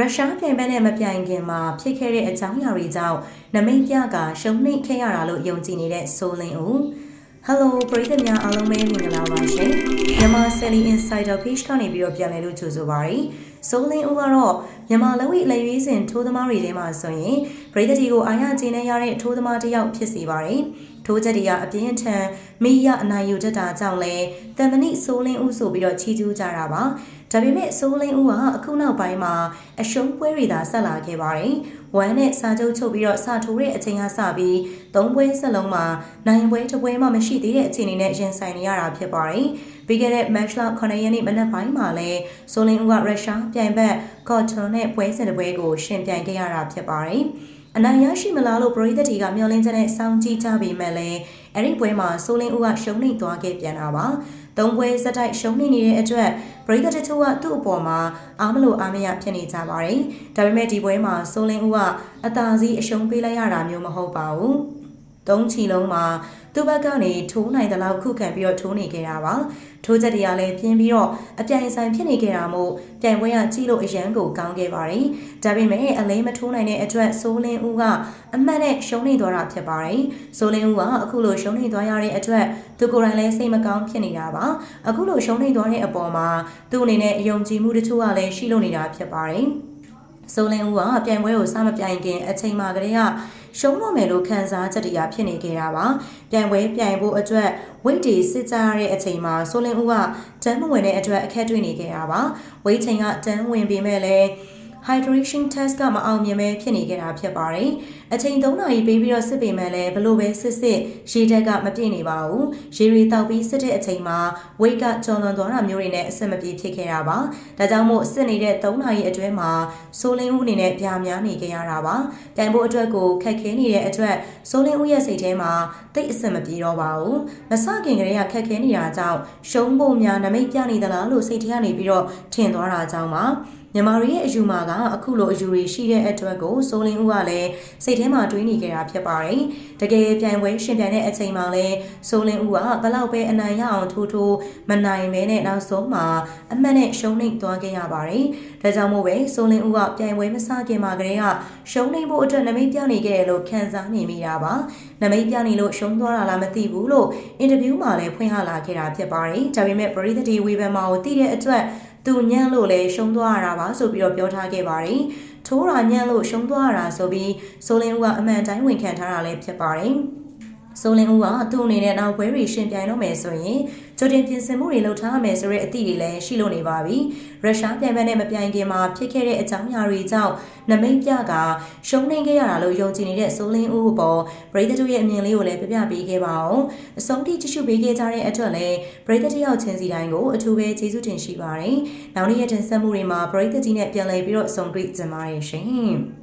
ရုရှားပြိုင်ဘက်နဲ့မပြိုင်ခင်မှာဖြစ်ခဲ့တဲ့အကြောင်းအရာတွေကြောင့်နမိတ်ပြကရှုံးနိမ့်ခဲ့ရတာလို့ယုံကြည်နေတဲ့ဆိုလင်းဦး Hello ပရိသတ်များအားလုံးပဲမင်္ဂလာပါရှင်မြန်မာ Selling Insider Page ကနေပြီးတော့ပြန်လည်လို့ကြိုဆိုပါရစေဆိုလင်းဦးကတော့မြန်မာလက်ဝိတ်လက်ရွေးစင်ထိုးသမားတွေထဲမှာဆိုရင်ပရိသတ်တွေကိုအားရကျေနပ်ရတဲ့ထိုးသမားတစ်ယောက်ဖြစ်စီပါတယ် ထိုးချက်တွေကအပြင်းထန်မိရအနိုင်ယူတတ်တာကြောင့်လဲတန်မဏိဆိုးလင်းဦးဆိုပြီးတော့ချီးကျူးကြတာပါဒါပေမဲ့ဆိုးလင်းဦးကအခုနောက်ပိုင်းမှာအရှုံးပွဲတွေသာဆက်လာခဲ့ပါတယ်ဝမ်းနဲ့စာချုပ်ချုပ်ပြီးတော့စာထိုးတဲ့အချိန်ကစပြီးသုံးပွဲဆက်လုံးမှာနိုင်ပွဲတစ်ပွဲမှမရှိသေးတဲ့အခြေအနေနဲ့ရင်ဆိုင်နေရတာဖြစ်ပါတယ်ပြီးခဲ့တဲ့ match လ9ရက်နေ့မနက်ပိုင်းမှာလဲဆိုလင်းဦးကရုရှားပြိုင်ဘက်ကော့ထွန်နဲ့ပွဲစဉ်တစ်ပွဲကိုရှင်ပြိုင်ခဲ့ရတာဖြစ်ပါတယ် အနိုင်ရရှိမလားလို့ပရိသတ်တွေကမျှော်လင့်ချက်နဲ့စောင့်ကြည့်ကြပေမဲ့လည်းအဲ့ဒီပွဲမှာဆိုလင်းဦးကရှုံးနိမ့်သွားခဲ့ပြန်တာပါ။သုံးပွဲစက်တိုက်ရှုံးနိမ့်နေတဲ့အတွက်ပရိသတ်တချို့ကသူ့အပေါ်မှာအားမလို့အားမရဖြစ်နေကြပါတယ်။ဒါပေမဲ့ဒီပွဲမှာဆိုလင်းဦးကအသာစီးအရှုံးပေးလိုက်ရတာမျိုးမဟုတ်ပါဘူး။ သုံးချီလုံးမှာသူ့ဘက်ကနေထိုးနိုင်တဲ့လောက်ခုခံပြီးတော့ထိုးနေခဲ့တာပါထိုးချက်တွေကလည်းပြင်းပြီးတော့အပြိုင်ဆိုင်ဖြစ်နေခဲ့တာမို့ပြိုင်ပွဲကကြီးလို့အရန်ကိုကောင်းခဲ့ပါတယ်ဒါပေမဲ့အလဲမထိုးနိုင်တဲ့အတွက်ဆိုးလင်းဦးကအမှတ်နဲ့ရှုံးနေသွားတာဖြစ်ပါတယ်ဆိုးလင်းဦးကအခုလိုရှုံးနေသွားရတဲ့အတွက်သူကိုယ်တိုင်လည်းစိတ်မကောင်းဖြစ်နေတာပါအခုလိုရှုံးနေသွားတဲ့အပေါ်မှာသူ့အနေနဲ့အယုံကြည်မှုတချို့ကလည်းရှိလို့နေတာဖြစ်ပါတယ်ဆိုလင်းဦးကပြိုင်ပွဲကိုစမပြိုင်ခင်အချိန်မှာကလေးက ရှုံးတော့မယ်လို့ခံစားချက်တရားဖြစ်နေခဲ့တာပါပြိုင်ပွဲပြိုင်ဖို့အတွက်ဝိတ်တီစစ်ကြရတဲ့အချိန်မှာဆိုလင်းဦးကတန်းမဝင်တဲ့အတွက်အခက်တွေ့နေခဲ့တာပါဝိတ်ချိန်ကတန်းဝင်ပေမဲ့လည်း hydration test ကမအောင်မြင်ပဲဖြစ်နေခဲ့တာဖြစ်ပါတယ်။အချိန်3နာရီပေးပြီးတော့စစ်ပေမဲ့လည်းဘလို့ပဲစစ်စစ်ရေတက်ကမပြည့်နေပါဘူး။ရေတွေတောက်ပြီးစစ်တဲ့အချိန်မှာ weight ကကျော်လွန်သွားတာမျိုးတွေနဲ့အဆင်မပြေဖြစ်ခဲ့တာပါ။ဒါကြောင့်မို့စစ်နေတဲ့3နာရီအတွင်းမှာဆိုလင်းဦးအနေနဲ့ပြာများနေခဲ့ရတာပါ။တိုင်ဖို့အတွက်ကိုခက်ခဲနေတဲ့အတွက်ဆိုလင်းဦးရဲ့စိတ်ထဲမှာတိတ်အဆင်မပြေတော့ပါဘူး။မစခင်ကလေးကခက်ခဲနေတာကြောင့်ရှုံးဖို့များနမိတ်ပြနေသလားလို့စိတ်ထဲကနေပြီးတော့ထင်သွားတာကြောင့်ပါ။ မြန်မာတွေရဲ့အယူမှာကအခုလိုအယူတွေရှိတဲ့အတွက်ကိုစိုးလင်းဦးကလည်းစိတ်ထဲမှာတွေးနေကြတာဖြစ်ပါတယ်။တကယ်ပြိုင်ပွဲရှင်ပြိုင်တဲ့အချိန်မှာလည်းစိုးလင်းဦးကဘလောက်ပဲအနိုင်ရအောင်ထိုးထိုးမနိုင်မဲနဲ့နောက်ဆုံးမှာအမှတ်နဲ့ရှုံးနိမ့်သွားခဲ့ရပါတယ်။ဒါကြောင့်မို့ပဲစိုးလင်းဦးကပြိုင်ပွဲမစခင်မှာကတည်းကရှုံးနိမ့်ဖို့အတွက်နမိတ်ပြနေခဲ့တယ်လို့ခံစားနေမိတာပါ။နမိတ်ပြနေလို့ရှုံးသွားတာလားမသိဘူးလို့အင်တာဗျူးမှာလည်းဖွင့်ဟလာခဲ့တာဖြစ်ပါတယ်။ဒါပေမဲ့ပရိသတ်ဒီဝေဘန်မာကိုသိတဲ့အတွက် သူညံ့လို့လည်းရှုံးသွားရတာပါဆိုပြီးတော့ပြောထားခဲ့ပါတယ်။ထိုးတာညံ့လို့ရှုံးသွားရတာဆိုပြီးဆိုလင်းဦးကအမှန်တိုင်းဝန်ခံထားတာလည်းဖြစ်ပါတယ်။ ဆိုလင်းဦးကသူ့အနေနဲ့နောက်ပွဲတွေရှင်ပြိုင်တော့မယ်ဆိုရင်ကြိုတင်ပြင်ဆင်မှုတွေလုပ်ထားရမယ်ဆိုတဲ့အသည့်တွေလည်းရှိလို့နေပါပြီ။ရုရှားပြိုင်ပွဲနဲ့မပြိုင်ခင်မှာဖြစ်ခဲ့တဲ့အကြောင်းအရာတွေကြောင့်နမိတ်ပြကရှုံးနေခဲ့ရတာလို့ယုံကြည်နေတဲ့ဆိုလင်းဦးပေါ်ပရိသတ်တို့ရဲ့အမြင်လေးကိုလည်းပြပြပေးခဲ့ပါအောင်။အဆုံးထိကြည့်ရှုပေးခဲ့ကြတဲ့အတွက်လည်းပရိသတ်တယောက်ချင်းစီတိုင်းကိုအထူးပဲကျေးဇူးတင်ရှိပါတယ်။နောက်နေ့ရက်တင်ဆက်မှုတွေမှာပရိသတ်ကြီးနဲ့ပြန်လည်ပြီးတော့ဆုံတွေ့ကြပါရရှင်။